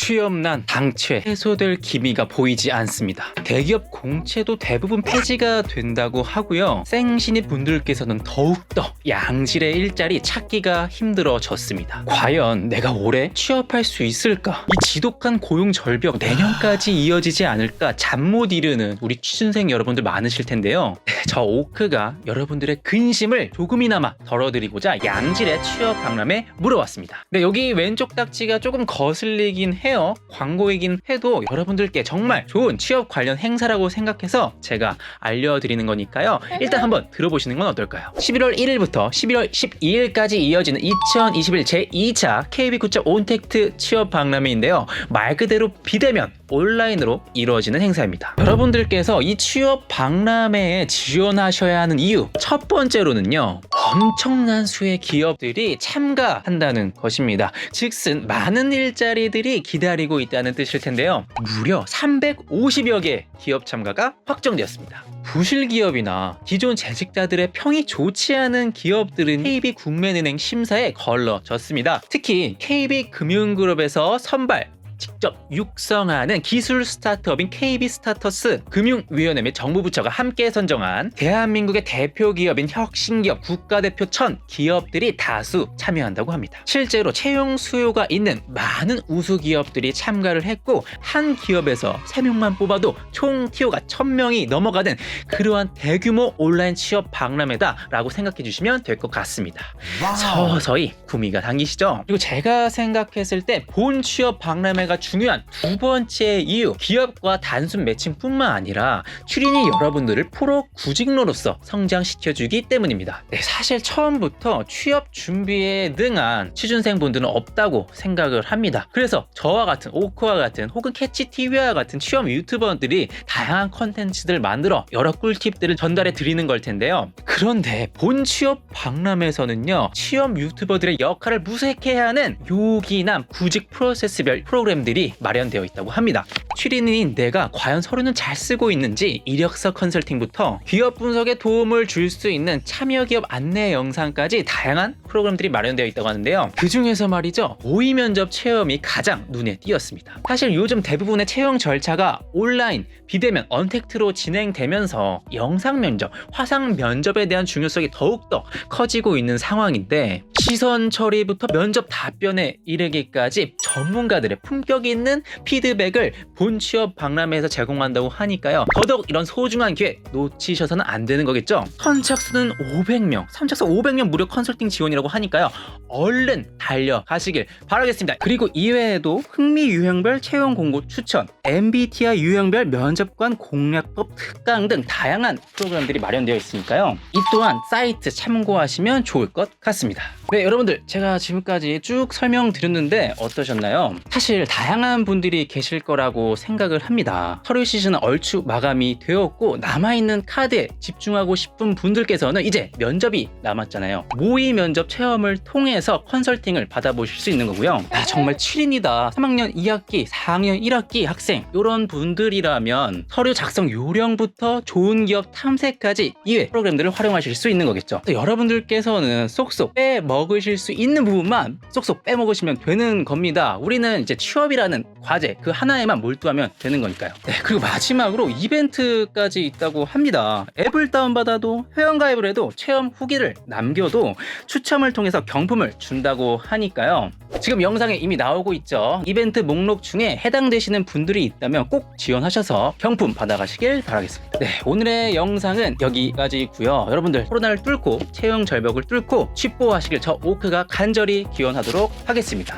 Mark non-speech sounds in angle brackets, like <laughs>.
취업난, 당최 해소될 기미가 보이지 않습니다. 대기업 공채도 대부분 폐지가 된다고 하고요. 생신입 분들께서는 더욱더 양질의 일자리 찾기가 힘들어졌습니다. 과연 내가 올해 취업할 수 있을까? 이 지독한 고용 절벽 내년까지 이어지지 않을까 잠 못 이루는 우리 취준생 여러분들 많으실 텐데요. <laughs> 저 오크가 여러분들의 근심을 조금이나마 덜어드리고자 양질의 취업 박람회 물어왔습니다. 네, 여기 왼쪽 딱지가 조금 거슬리긴 해 요. 광고이긴 해도 여러분들께 정말 좋은 취업 관련 행사라고 생각해서 제가 알려드리는 거니까요. 일단 한번 들어보시는 건 어떨까요? 11월 1일부터 11월 12일까지 이어지는 2021 제2차 KB9차 온택트 취업 박람회인데요. 말 그대로 비대면 온라인으로 이루어지는 행사입니다. 여러분들께서 이 취업 박람회에 지원하셔야 하는 이유 첫 번째로는요. 엄청난 수의 기업들이 참가한다는 것입니다. 즉슨 많은 일자리들이 기다리고 있다는 뜻일 텐데요. 무려 350여 개 기업 참가가 확정되었습니다. 부실 기업이나 기존 재직자들의 평이 좋지 않은 기업들은 KB 국민은행 심사에 걸러졌습니다. 특히 KB 금융그룹에서 선발 직접 육성하는 기술 스타트업인 KB 스타터스 금융위원회 및 정부 부처가 함께 선정한 대한민국의 대표 기업인 혁신기업 국가대표 천 기업들이 다수 참여한다고 합니다. 실제로 채용 수요가 있는 많은 우수 기업들이 참가를 했고 한 기업에서 3명만 뽑아도 총 티오가 1000명이 넘어가는 그러한 대규모 온라인 취업 박람회다라고 생각해 주시면 될 것 같습니다. 서서히 구미가 당기시죠. 그리고 제가 생각했을 때 본 취업 박람회가 중요한 두 번째 이유 기업과 단순 매칭뿐만 아니라 추린이 여러분들을 프로 구직로로서 성장시켜주기 때문입니다. 네, 사실 처음부터 취업 준비에 능한 취준생분들은 없다고 생각을 합니다. 그래서 저와 같은 오크와 같은 혹은 캐치 TV와 같은 취업 유튜버들이 다양한 컨텐츠들을 만들어 여러 꿀팁들을 전달해 드리는 걸 텐데요. 그런데 본 취업 박람회에서는요 취업 유튜버들의 역할을 무색해야 하는 요긴한 구직 프로세스별 프로그램들이 마련되어 있다고 합니다. 취린인 내가 과연 서류는 잘 쓰고 있는지 이력서 컨설팅부터 기업 분석에 도움을 줄 수 있는 참여 기업 안내 영상까지 다양한 프로그램들이 마련되어 있다고 하는데요. 그 중에서 말이죠 모의 면접 체험이 가장 눈에 띄었습니다. 사실 요즘 대부분의 채용 절차가 온라인, 비대면, 언택트로 진행되면서 영상 면접, 화상 면접에 대한 중요성이 더욱더 커지고 있는 상황인데 시선 처리부터 면접 답변에 이르기까지 전문가들의 품격 있는 피드백을 본 취업 박람회에서 제공한다고 하니까요. 더더욱 이런 소중한 기회 놓치셔서는 안 되는 거겠죠. 선착순은 500명, 선착순 500명 무료 컨설팅 지원이라고 하니까요. 얼른 달려가시길 바라겠습니다. 그리고 이외에도 흥미 유형별 채용 공고 추천, MBTI 유형별 면접관 공략법 특강 등 다양한 프로그램들이 마련되어 있으니까요. 이 또한 사이트 참고하시면 좋을 것 같습니다. 네, 여러분들 제가 지금까지 쭉 설명드렸는데 어떠셨나요? 사실 다양한 분들이 계실 거라고 생각을 합니다. 서류 시즌은 얼추 마감이 되었고 남아있는 카드에 집중하고 싶은 분들께서는 이제 면접이 남았잖아요. 모의 면접 체험을 통해서 컨설팅을 받아보실 수 있는 거고요. 아, 정말 7인이다. 3학년 2학기, 4학년 1학기 학생 이런 분들이라면 서류 작성 요령부터 좋은 기업 탐색까지 이외 프로그램들을 활용하실 수 있는 거겠죠. 여러분들께서는 쏙쏙 빼먹 으실 수 있는 부분만 쏙쏙 빼먹으시면 되는 겁니다. 우리는 이제 취업이라는 과제 그 하나에만 몰두하면 되는 거니까요. 네, 그리고 마지막으로 이벤트까지 있다고 합니다. 앱을 다운받아도 회원가입을 해도 체험 후기를 남겨도 추첨을 통해서 경품을 준다고 하니까요. 지금 영상에 이미 나오고 있죠. 이벤트 목록 중에 해당되시는 분들이 있다면 꼭 지원하셔서 경품 받아가시길 바라겠습니다. 네, 오늘의 영상은 여기까지고요. 여러분들 코로나를 뚫고 채용 절벽을 뚫고 취뽀하시길 저 오크가 간절히 기원하도록 하겠습니다.